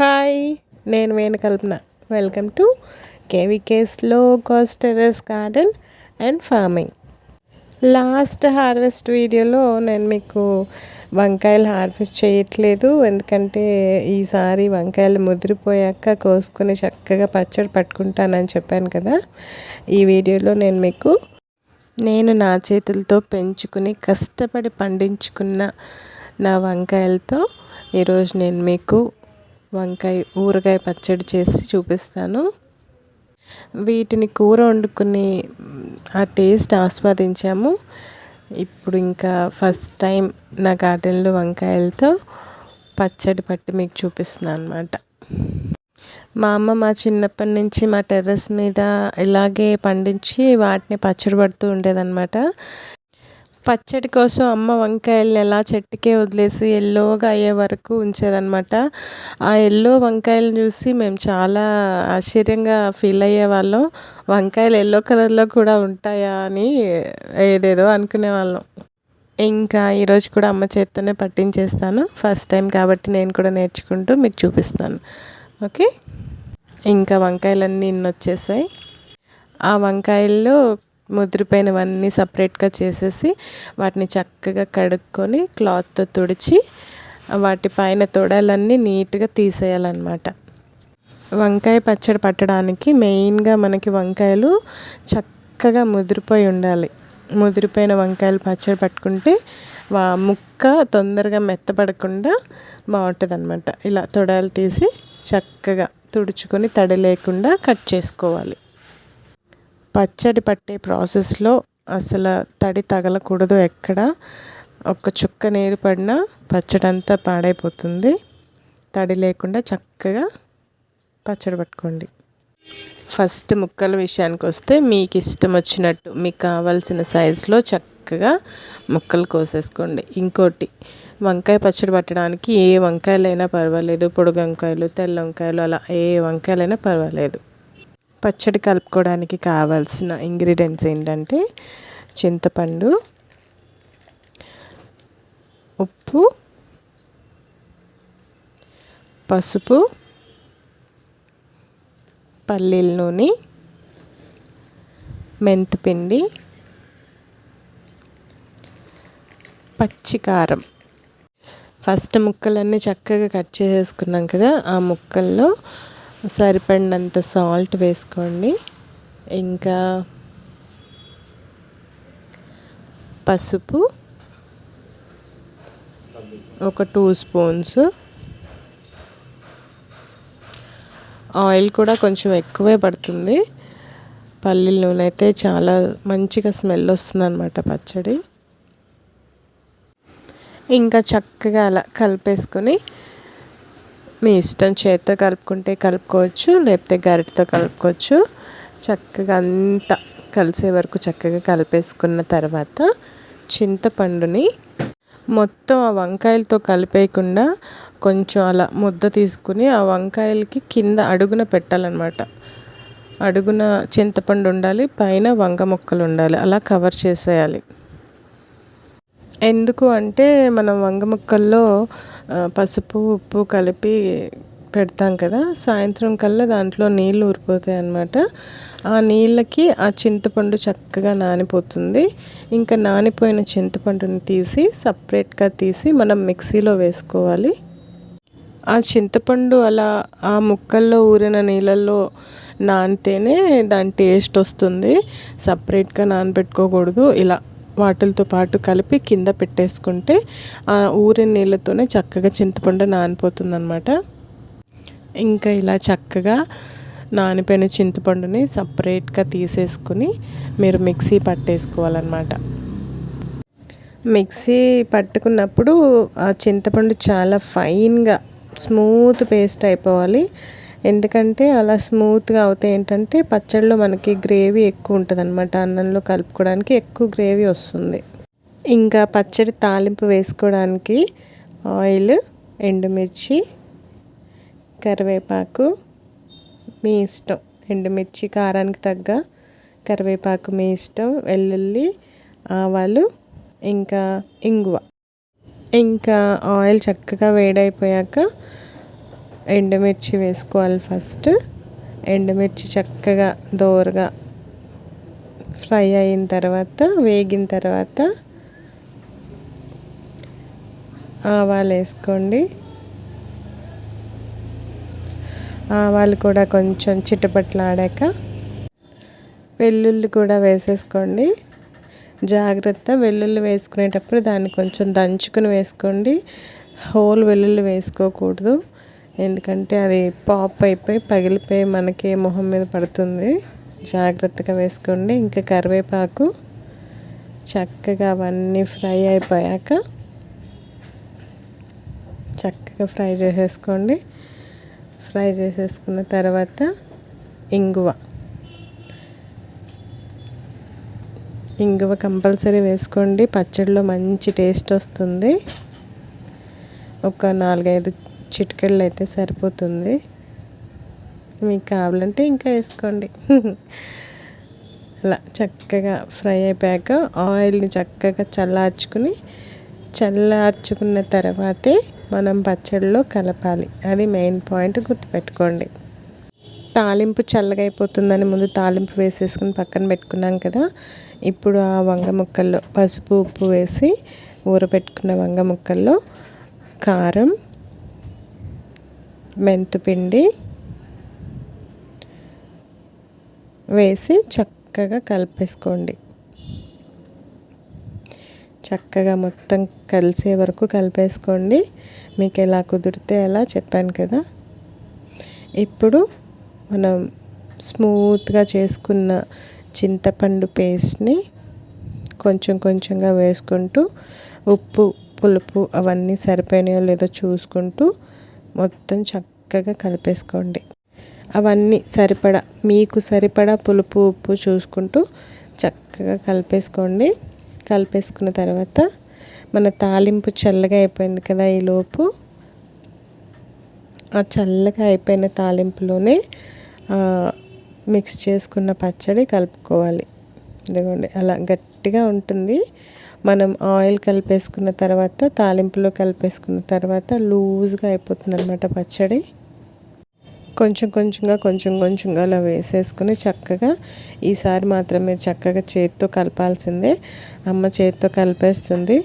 Hi నేను Venukalpana. Welcome to కేవీకేస్లో cost garden and farming last harvest వీడియోలో నేను మీకు వంకాయలు హార్వెస్ట్ చేయట్లేదు. ఎందుకంటే ఈసారి వంకాయలు ముదిరిపోయాక కోసుకొని చక్కగా పచ్చడి పట్టుకుంటానని చెప్పాను కదా. ఈ వీడియోలో నేను మీకు నేను నా చేతులతో పెంచుకుని కష్టపడి పండించుకున్న నా వంకాయలతో ఈరోజు నేను మీకు వంకాయ ఊరగాయ పచ్చడి చేసి చూపిస్తాను. వీటిని కూర వండుకుని ఆ టేస్ట్ ఆస్వాదించాము. ఇప్పుడు ఇంకా ఫస్ట్ టైం నా గార్డెన్లో వంకాయలతో పచ్చడి పట్టి మీకు చూపిస్తున్నాను అనమాట మా అమ్మ మా చిన్నప్పటి నుంచి మా టెర్రస్ మీద ఇలాగే పండించి వాటిని పచ్చడి పడుతూ ఉండేదన్నమాట. పచ్చడి కోసం అమ్మ వంకాయలను ఎలా చెట్టుకే వదిలేసి ఎల్లోగా అయ్యే వరకు ఉంచేదనమాట ఆ ఎల్లో వంకాయలు చూసి మేము చాలా ఆశ్చర్యంగా ఫీల్ అయ్యేవాళ్ళం వంకాయలు ఎల్లో కలర్లో కూడా ఉంటాయా అని ఏదేదో అనుకునేవాళ్ళం ఇంకా ఈరోజు కూడా అమ్మ చేత్తోనే పట్టించేస్తాను. ఫస్ట్ టైం కాబట్టి నేను కూడా నేర్చుకుంటూ మీకు చూపిస్తాను. ఓకే? ఇంకా వంకాయలన్నీ ఇన్ని వచ్చేసాయి ఆ వంకాయల్లో ముదిరిపోయినవన్నీ సపరేట్గా చేసేసి వాటిని చక్కగా కడుక్కొని క్లాత్తో తుడిచి వాటి పైన తొడలన్నీ నీట్గా తీసేయాలన్నమాట. వంకాయ పచ్చడి పట్టడానికి మెయిన్గా మనకి వంకాయలు చక్కగా ముదిరిపోయి ఉండాలి. ముదిరిపోయిన వంకాయలు పచ్చడి పట్టుకుంటే వా ముక్క తొందరగా మెత్తపడకుండా బాగుంటుంది అనమాట ఇలా తొడలు తీసి చక్కగా తుడుచుకొని తడి లేకుండా కట్ చేసుకోవాలి. పచ్చడి పట్టే ప్రాసెస్లో అసలు తడి తగలకూడదు ఎక్కడ. ఒక చుక్క నీరు పడినా పచ్చడి అంతా పాడైపోతుంది. తడి లేకుండా చక్కగా పచ్చడి పట్టుకోండి. ఫస్ట్ ముక్కల విషయానికి వస్తే మీకు ఇష్టం వచ్చినట్టు మీకు కావాల్సిన సైజులో చక్కగా ముక్కలు కోసేసుకోండి. ఇంకోటి వంకాయ పచ్చడి పట్టడానికి ఏ వంకాయలైనా పర్వాలేదు. పొడుగు వంకాయలు తెల్ల వంకాయలు అలా ఏ వంకాయలైనా పర్వాలేదు. పచ్చడి కలుపుకోవడానికి కావాల్సిన ఇంగ్రీడియంట్స్ ఏంటంటే చింతపండు ఉప్పు పసుపు పల్లీల నూనె మెంతిపిండి పచ్చికారం. ఫస్ట్ ముక్కలన్నీ చక్కగా కట్ చేసేసుకున్నాం కదా ఆ ముక్కల్లో సరిపడినంత సాల్ట్ వేసుకోండి. ఇంకా పసుపు ఒక టూ స్పూన్స్. ఆయిల్ కూడా కొంచెం ఎక్కువే పడుతుంది. పల్లీల నూనె అయితే చాలా మంచిగా స్మెల్ వస్తుంది అనమాట పచ్చడి. ఇంకా చక్కగా అలా కలిపేసుకొని మీ ఇష్టం చేతితో కలుపుకుంటే కలుపుకోవచ్చు లేకపోతే గరిటతో కలుపుకోవచ్చు. చక్కగా అంతా కలిసే వరకు చక్కగా కలిపేసుకున్న తర్వాత చింతపండుని మొత్తం ఆ వంకాయలతో కలిపేయకుండా కొంచెం అలా ముద్ద తీసుకుని ఆ వంకాయలకి కింద అడుగున పెట్టాలన్నమాట. అడుగున చింతపండు ఉండాలి పైన వంగ ముక్కలు ఉండాలి. అలా కవర్ చేసేయాలి. ఎందుకు అంటే మనం వంగ ముక్కల్లో పసుపు ఉప్పు కలిపి పెడతాం కదా సాయంత్రం కల్లా దాంట్లో నీళ్ళు ఊరిపోతాయి అన్నమాట. ఆ నీళ్ళకి ఆ చింతపండు చక్కగా నానిపోతుంది. ఇంకా నానిపోయిన చింతపండుని తీసి సపరేట్గా తీసి మనం మిక్సీలో వేసుకోవాలి. ఆ చింతపండు అలా ఆ ముక్కల్లో ఊరిన నీళ్ళల్లో నానితేనే దాని టేస్ట్ వస్తుంది. సపరేట్గా నానబెట్టుకోకూడదు. ఇలా వాటితో పాటు కలిపి కింద పెట్టేసుకుంటే ఆ ఊరిన నీళ్ళతోనే చక్కగా చింతపండు నానిపోతుంది అనమాట ఇంకా ఇలా చక్కగా నానిపోయిన చింతపండుని సపరేట్గా తీసేసుకుని మీరు మిక్సీ పట్టేసుకోవాలన్నమాట. మిక్సీ పట్టుకున్నప్పుడు ఆ చింతపండు చాలా ఫైన్గా స్మూత్ పేస్ట్ అయిపోవాలి. ఎందుకంటే అలా స్మూత్గా అవుతాయి ఏంటంటే పచ్చడిలో మనకి గ్రేవీ ఎక్కువ ఉంటుంది అనమాట అన్నంలో కలుపుకోవడానికి ఎక్కువ గ్రేవీ వస్తుంది. ఇంకా పచ్చడి తాలింపు వేసుకోవడానికి ఆయిల్ ఎండుమిర్చి కరివేపాకు మీ ఇష్టం. ఎండుమిర్చి కారానికి తగ్గ కరివేపాకు మీ ఇష్టం వెల్లుల్లి ఆవాలు ఇంకా ఇంగువ. ఇంకా ఆయిల్ చక్కగా వేడైపోయాక ఎండుమిర్చి వేసుకోవాలి ఫస్ట్. ఎండుమిర్చి చక్కగా దోరగా ఫ్రై అయిన తర్వాత వేగిన తర్వాత ఆవాలు వేసుకోండి. ఆవాలు కూడా కొంచెం చిటపట్లాడాక వెల్లుల్లి కూడా వేసేసుకోండి. జాగ్రత్త వెల్లుల్లి వేసుకునేటప్పుడు దాన్ని కొంచెం దంచుకుని వేసుకోండి. హోల్ వెల్లుల్లి వేసుకోకూడదు. ఎందుకంటే అది పాప్ అయిపోయి పగిలిపోయి మనకి మొహం మీద పడుతుంది. జాగ్రత్తగా వేసుకోండి. ఇంకా కరివేపాకు చక్కగా అవన్నీ ఫ్రై అయిపోయాక చక్కగా ఫ్రై చేసేసుకోండి. ఫ్రై చేసేసుకున్న తర్వాత ఇంగువ. ఇంగువ కంపల్సరీ వేసుకోండి. పచ్చడిలో మంచి టేస్ట్ వస్తుంది. ఒక నాలుగైదు చిటికెళ్ళు అయితే సరిపోతుంది. మీకు కావాలంటే ఇంకా వేసుకోండి. అలా చక్కగా ఫ్రై అయిపోయాక ఆయిల్ని చక్కగా చల్లార్చుకుని చల్లార్చుకున్న తర్వాతే మనం పచ్చడిలో కలపాలి. అది మెయిన్ పాయింట్ గుర్తుపెట్టుకోండి. తాలింపు చల్లగా అయిపోతుందని ముందు తాలింపు వేసేసుకుని పక్కన పెట్టుకున్నాం కదా. ఇప్పుడు ఆ వంగ ముక్కల్లో పసుపు ఉప్పు వేసి ఊరపెట్టుకున్న వంగ ముక్కల్లో కారం మెంతుపిండి వేసి చక్కగా కలిపేసుకోండి. చక్కగా మొత్తం కలిసే వరకు కలిపేసుకోండి. మీకు ఎలా కుదిరితే అలా చెప్పాను కదా. ఇప్పుడు మనం స్మూత్గా చేసుకున్న చింతపండు పేస్ట్ని కొంచెం కొంచెంగా వేసుకుంటూ ఉప్పు పులుపు అవన్నీ సరిపోయినాయో లేదో చూసుకుంటూ మొత్తం చక్కగా కలిపేసుకోండి. అవన్నీ సరిపడా మీకు సరిపడా పులుపు ఉప్పు చూసుకుంటూ చక్కగా కలిపేసుకోండి. కలిపేసుకున్న తర్వాత మన తాలింపు చల్లగా అయిపోయింది కదా ఈలోపు ఆ చల్లగా అయిపోయిన తాలింపులోనే మిక్స్ చేసుకున్న పచ్చడి కలుపుకోవాలి. ఇదిగోండి అలా గట్టిగా ఉంటుంది. మనం ఆయిల్ కలిపేసుకున్న తర్వాత తాలింపులో కలిపేసుకున్న తర్వాత లూజ్గా అయిపోతుంది అనమాట పచ్చడి. కొంచెం కొంచెంగా కొంచెం కొంచెంగా అలా వేసేసుకుని చక్కగా ఈసారి మాత్రం మీరు చక్కగా చేతితో కలపాల్సిందే. అమ్మ చేతితో కలిపేస్తుంది.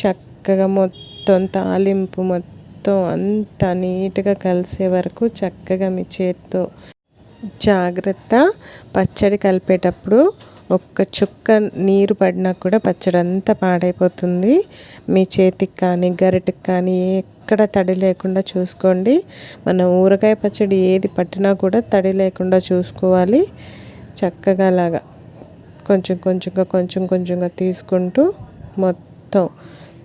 చక్కగా మొత్తం తాలింపు మొత్తం అంత నీట్గా కలిసే వరకు చక్కగా మీ చేతితో జాగ్రత్త పచ్చడి కలిపేటప్పుడు ఒక్క చుక్క నీరు పడినా కూడా పచ్చడి అంతా పాడైపోతుంది. మీ చేతికి కానీ గరిటకి కానీ ఎక్కడ తడి లేకుండా చూసుకోండి. మన ఊరగాయ పచ్చడి ఏది పట్టినా కూడా తడి లేకుండా చూసుకోవాలి. చక్కగా లాగా కొంచెం కొంచెంగా కొంచెం కొంచెంగా తీసుకుంటూ మొత్తం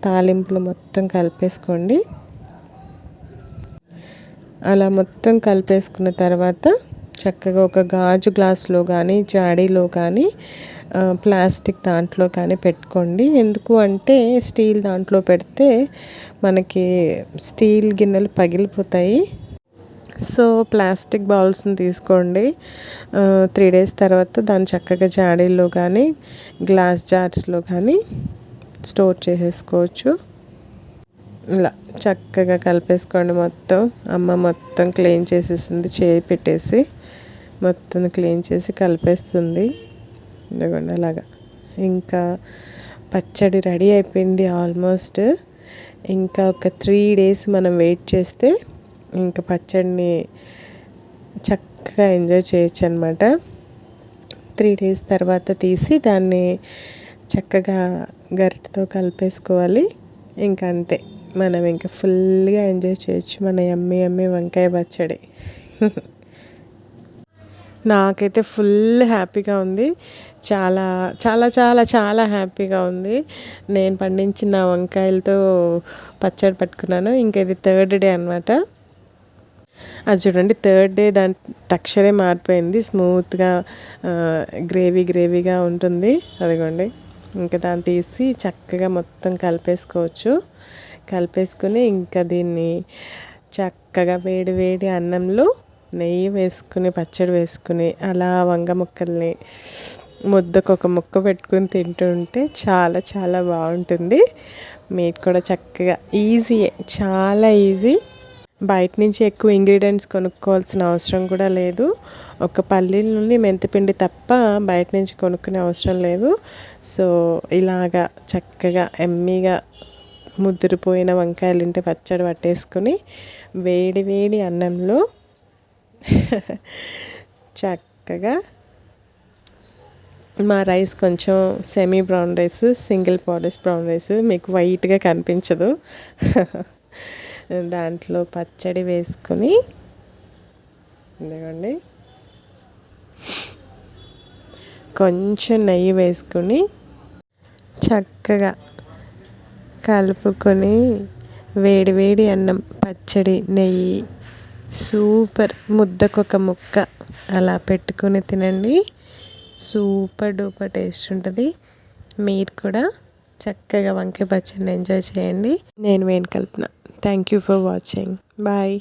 తాలింపులు మొత్తం కలిపేసుకోండి. అలా మొత్తం కలిపేసుకున్న తర్వాత చక్కగా ఒక గాజు గ్లాస్లో కానీ జాడీలో కానీ ప్లాస్టిక్ దాంట్లో కానీ పెట్టుకోండి. ఎందుకు అంటే స్టీల్ దాంట్లో పెడితే మనకి స్టీల్ గిన్నెలు పగిలిపోతాయి. సో ప్లాస్టిక్ బౌల్స్ని తీసుకోండి. త్రీ డేస్ తర్వాత దాన్ని చక్కగా జాడీల్లో కానీ గ్లాస్ జార్స్లో కానీ స్టోర్ చేసేసుకోవచ్చు. ఇలా చక్కగా కలిపేసుకోండి మొత్తం. అమ్మ మొత్తం క్లీన్ చేసేసింది చేయి పెట్టేసి. మొత్తం క్లీన్ చేసి కలిపేస్తుంది. ఇదిగోండి అలాగా. ఇంకా పచ్చడి రెడీ అయిపోయింది ఆల్మోస్ట్. ఇంకా ఒక త్రీ డేస్ మనం వెయిట్ చేస్తే ఇంకా పచ్చడిని చక్కగా ఎంజాయ్ చేయొచ్చు అనమాట త్రీ డేస్ తర్వాత తీసి దాన్ని చక్కగా గరిటతో కలిపేసుకోవాలి. ఇంకా అంతే. మనం ఇంకా ఫుల్గా ఎంజాయ్ చేయొచ్చు మన ఎమ్మె ఎమ్మె వంకాయ పచ్చడి. నాకైతే ఫుల్ హ్యాపీగా ఉంది. చాలా చాలా చాలా చాలా హ్యాపీగా ఉంది. నేను పండించిన వంకాయలతో పచ్చడి పట్టుకున్నాను. ఇంకా ఇది థర్డ్ డే అనమాట అది చూడండి థర్డ్ డే దాని టెక్స్చరే మారిపోయింది. స్మూత్గా గ్రేవీ గ్రేవీగా ఉంటుంది. అదిగోండి. ఇంకా దాన్ని తీసి చక్కగా మొత్తం కలిపేసుకోవచ్చు. కలిపేసుకుని ఇంకా దీన్ని చక్కగా వేడి వేడి అన్నంలో నెయ్యి వేసుకుని పచ్చడి వేసుకుని అలా వంగ ముక్కల్ని ముద్దకు ఒక ముక్క పెట్టుకుని తింటుంటే చాలా చాలా బాగుంటుంది. మీకు కూడా చక్కగా ఈజీయే చాలా ఈజీ. బయట నుంచి ఎక్కువ ఇంగ్రీడియంట్స్ కొనుక్కోవాల్సిన అవసరం కూడా లేదు. ఒక పల్లీల నుండి మెంతిపిండి తప్ప బయట నుంచి కొనుక్కునే అవసరం లేదు. సో ఇలాగా చక్కగా ఎమ్మీగా ముద్దురిపోయిన వంకాయలుంటే పచ్చడి పట్టేసుకొని వేడి వేడి అన్నంలో చక్కగా మా రైస్ కొంచెం semi brown rice single polish brown rice మీకు వైట్గా కనిపించదు. దాంట్లో పచ్చడి వేసుకొని ఎందుకండి కొంచెం నెయ్యి వేసుకొని చక్కగా కలుపుకొని వేడి వేడి అన్నం పచ్చడి నెయ్యి సూపర్ ముద్దకొక ముక్క అలా పెట్టుకొని తినండి. సూపర్ డూపర్ టేస్ట్ ఉంటుంది. మీరు కూడా చక్కగా వంకాయ పచ్చడిని ఎంజాయ్ చేయండి. నేను Venu Kalpana thank you for watching bye